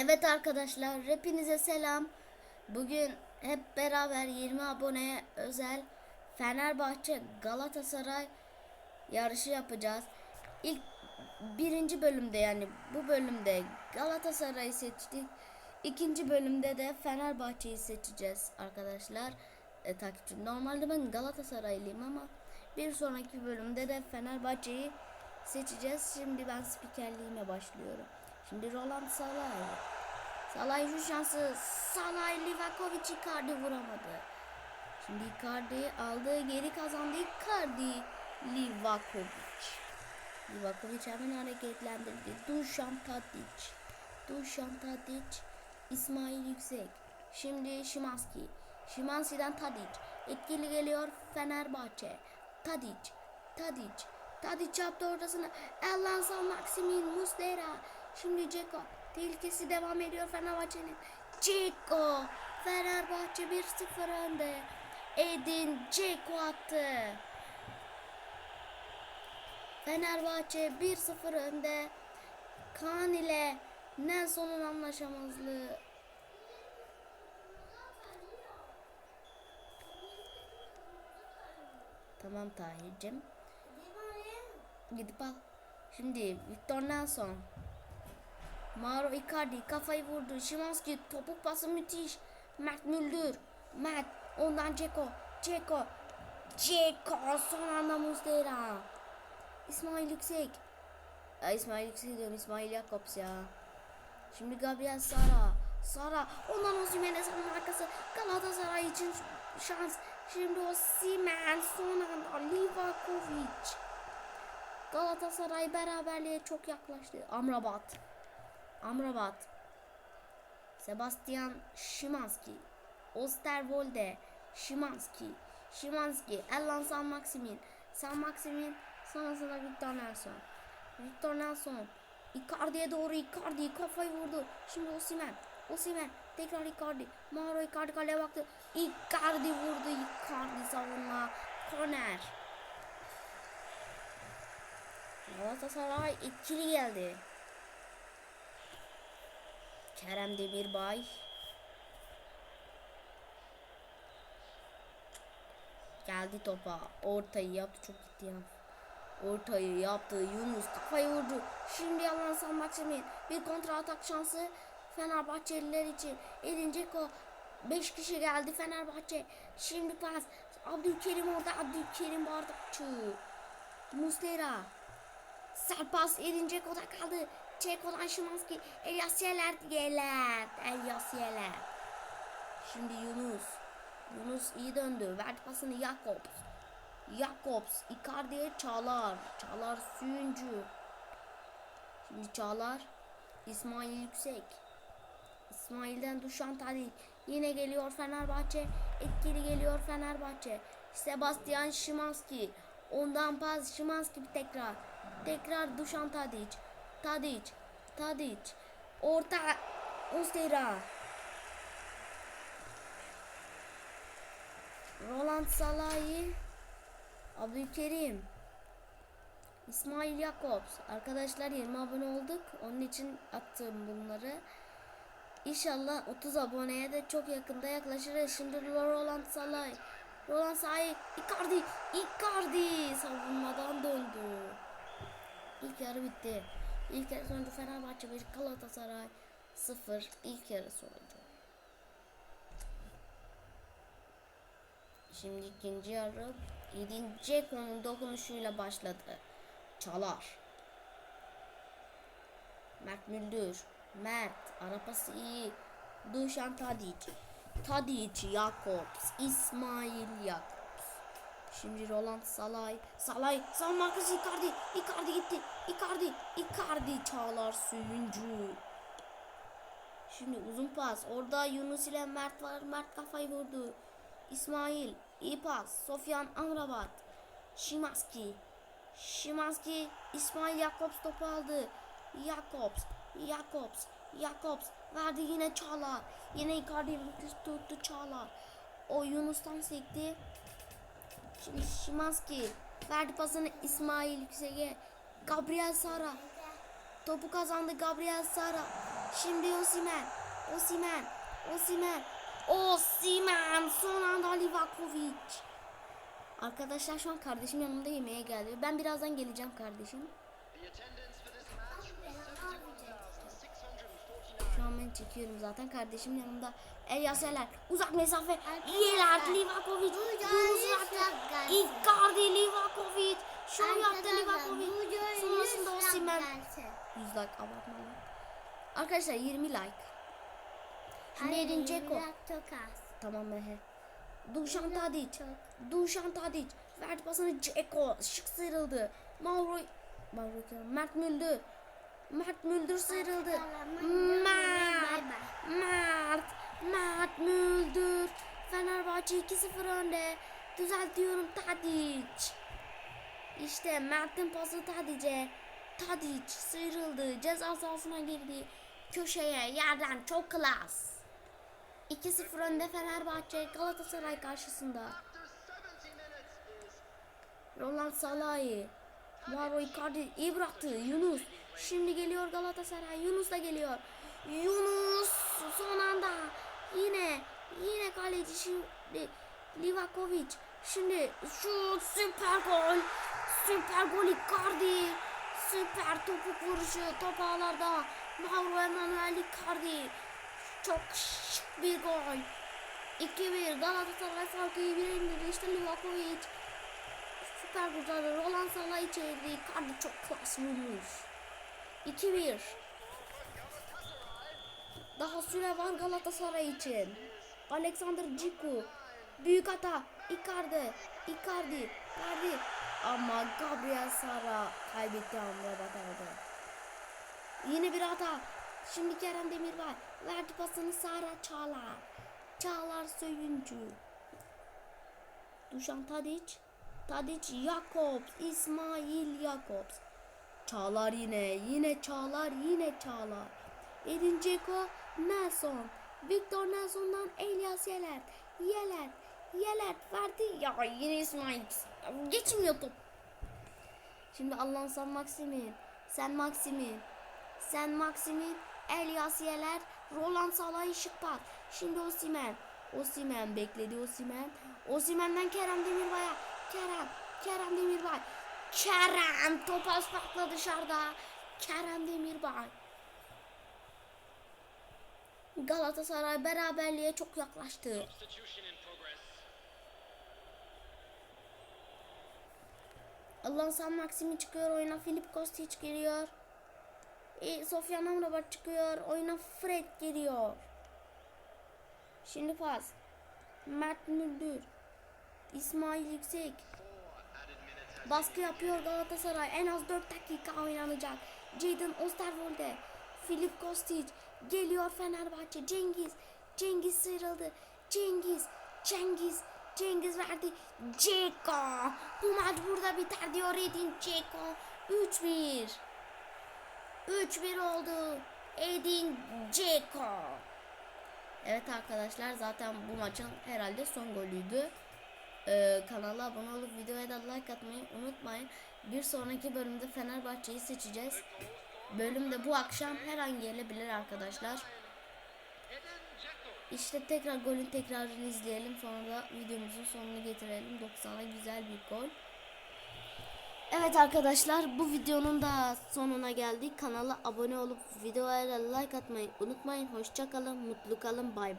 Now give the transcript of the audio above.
Evet arkadaşlar hepinize selam. Bugün hep beraber 20 aboneye özel Fenerbahçe Galatasaray yarışı yapacağız. İlk birinci bölümde yani bu bölümde Galatasaray'ı seçtik. İkinci bölümde de Fenerbahçe'yi seçeceğiz arkadaşlar. E, takipçim. Normalde ben Galatasaraylıyım ama bir sonraki bölümde de Fenerbahçe'yi seçeceğiz. Şimdi ben spikerliğime başlıyorum. Şimdi Roland Salay. Salay şu şansı Salay Livakovic Icardi vuramadı. Şimdi Icardi aldı geri kazandı Icardi Livakovic. Livakovic hemen hareketlendirdi. Dušan Tadic. Dušan Tadic İsmail Yüksek. Şimdi Şimanski. Şimanski'den Tadic. Etkili geliyor Fenerbahçe. Tadic. Tadic. Tadic yaptı ortasını. Ellansa Maximin Muslera. Şimdi Ceko. Tehlikesi devam ediyor Fenerbahçe'nin. Ceko. Fenerbahçe 1-0 önde. Edin Ceko attı. Fenerbahçe 1-0 önde. Kaan ile Nelson'un anlaşamazlığı. Tamam Tahir'cim. Gidip al. Şimdi Victor Nelson. Mauro Icardi kafayı vurdu. Şimanski topuk pası müthiş. Mert Müldür. Mert. Ondan Ceko. Ceko. Ceko. Son anda Muslera. İsmail Yüksek. Ya İsmail Yüksek diyorum. İsmail Jakobs ya. Şimdi Gabriel Sara. Sara. Ondan Osimhen'e sanın arkası. Galatasaray için şans. Şimdi Osimhen son anda Livakovic. Galatasaray beraberliğe çok yaklaştı. Amrabat. Amrabat. Sebastian Szymanski. Osterwolde. Szymanski. Szymanski. Ellan San Maximin. San Maximin. Sonrasında Victor Nelson. Victor Nelson. Icardi'ye doğru Icardi kafayı vurdu. Şimdi Osimhen. Osimhen. Tekrar Icardi. Mauro Icardi kaleye baktı. Icardi vurdu. Icardi savunma. Korner. Galatasaray etkili geldi. Kerem Demirbay. Geldi topa. Ortayı yaptı. Çok gitti ya. Ortayı yaptı. Yunus kafayı vurdu. Şimdi yalan San Maximin. Bir kontra atak şansı. Fenerbahçeliler için. Edin Dzeko. 5 kişi geldi Fenerbahçe. Şimdi pas. Abdülkerim orada. Abdülkerim bardakçı. Muslera. Serpas Edin Dzeko'da kaldı. Ceko'dan Şimanski. Elias Yeler. Yeler. Elias Yeler. Şimdi Yunus. Yunus iyi döndü. Verdi pasını Jakobs. Jakobs. Icardi'ye Çağlar. Çağlar Suyuncu. Şimdi Çağlar. İsmail Yüksek. İsmail'den Duşan Tadic. Yine geliyor Fenerbahçe. Etkili geliyor Fenerbahçe. Sebastian Szymanski. Ondan pas Szymanski bir tekrar. Tekrar Duşan Tadic. Tadic. Tadic. Orta. Ustera. Roland Salahi. Abdülkerim. İsmail Jakobs. Arkadaşlar 20 abone olduk. Onun için attım bunları. İnşallah 30 aboneye de çok yakında yaklaşırız. Şimdi Roland Salay. Roland Salay. Icardi. Icardi. Savunmadan döndü. İlk yarı bitti. İlk yarı sonucu Fenerbahçe 1 Galatasaray 0 ilk yarı sonucu. Şimdi ikinci yarı Edin Dzeko'nun dokunuşuyla başladı. Çalar. Mert Müldür. Mert. Arapası iyi. Duşan Tadic. Tadic. Jakobs. İsmail Jakobs. Şimdi Roland Salay. Salay. San Marcos Icardi. Icardi gitti. Icardi. Icardi. Çağlar Suyuncu. Şimdi uzun pas. Orada Yunus ile Mert var. Mert kafayı vurdu. İsmail. iyi pas. Sofyan Amrabat. Şimanski. Şimanski. İsmail Jakobs topu aldı. Jakobs. Jakobs. Jakobs. Verdi yine Çağlar. Yine Icardi tuttu Çağlar. O Yunus'tan sekti. Şimdi Şimanski. Verdi pasını İsmail Yüksek'e. Gabriel Sara. Topu kazandı Gabriel Sara. Şimdi Osimen. Osimen. Osimen. Osimen. Son anda Livakovic. Arkadaşlar şu an kardeşim yanımda yemeğe geldi. Ben birazdan geleceğim kardeşim. Şu an ben çekiyorum zaten. Kardeşim yanımda. El Yaseler. Uzak mesafe. Yelert Livakovic. Şov yaptı Livakovic. Sonrasında Osimhen. 100 like abartma lan. Arkadaşlar 20 like. Şimdi Edin az. Tamam mehe. Dušan Tadic. Çok. Dušan Tadic. Verdi pasını Dzeko. Şık sıyrıldı. Mauro. Mauro? Mert Müldür. Mert Müldür sıyrıldı. Mert. Mert. Mert Müldür. Fenerbahçe 2-0 önde. Düzeltiyorum Tadic. İşte Mert'in pası Tadic'e. Tadic sıyrıldı. Ceza sahasına girdi. Köşeye yerden çok klas. 2-0 önde Fenerbahçe Galatasaray karşısında. Roland Salahi. Mauro Icardi iyi bıraktı. Yunus. Şimdi geliyor Galatasaray. Yunus da geliyor. Yunus son anda. Yine yine kaleci şimdi Livakovic. Şimdi şu süper gol. Süper gol Icardi. Süper topuk vuruşu top ağlarda. Mauro Emanuel Icardi. Çok şık bir gol. 2-1 Galatasaray farkı 1'e indirdi. İşte Livakovic. Süper kurtardı. Roland Salah içeride. Icardi çok klas vurmuş. 2-1. Daha süre var Galatasaray için. Alexander Ciku. Büyük hata. Icardi. Icardi. Verdi. Ama Gabriel Sara kaybetti Amrabat'ı. Yine bir hata. Şimdi Kerem Demirbay. Verdi pasını Sara Çağlar. Çağlar Söyüncü. Dušan Tadic. Tadic Jakobs. İsmail Jakobs. Çağlar yine. Yine Çağlar. Yine Çağlar. Edin Dzeko. Nelson. Victor Nelson'dan Elias Yeler. Yeler. Yeler verdi. Ya yine İsmail. Geçmiyor top. Şimdi Allah'ın sen Maksimin. Sen Maksimin. Sen Maksimin. Elias Yeler. Roland Salah Işıkpak. Şimdi Osimen. Osimen bekledi Osimen. Osimen'den Kerem Demirbay'a. Kerem. Kerem Demirbay. Kerem. Top az dışarıda. Kerem Demirbay. Galatasaray beraberliğe çok yaklaştı. Allah'ın San Maximi çıkıyor oyuna. Filip Kostic giriyor. E, Sofyan Amrabat çıkıyor. Oyuna Fred giriyor. Şimdi pas. Mert Müldür. İsmail Yüksek. Baskı yapıyor Galatasaray. En az 4 dakika oynanacak. Jadon Osterwolde. Filip Kostic. Geliyor Fenerbahçe. Cengiz. Cengiz sıyrıldı. Cengiz. Cengiz. Cengiz verdi. Ceko. Bu maç burada biter diyor Edin Ceko. 3-1. 3-1 oldu. Edin Ceko. Evet arkadaşlar zaten bu maçın herhalde son golüydü. Ee, kanala abone olup videoya da like atmayı unutmayın. Bir sonraki bölümde Fenerbahçe'yi seçeceğiz. Bölüm de bu akşam her an gelebilir arkadaşlar. İşte tekrar golün tekrarını izleyelim. Sonra da videomuzun sonunu getirelim. 90'a güzel bir gol. Evet arkadaşlar bu videonun da sonuna geldik. Kanala abone olup videoya like atmayı unutmayın. Hoşçakalın, mutlu kalın, bay bay.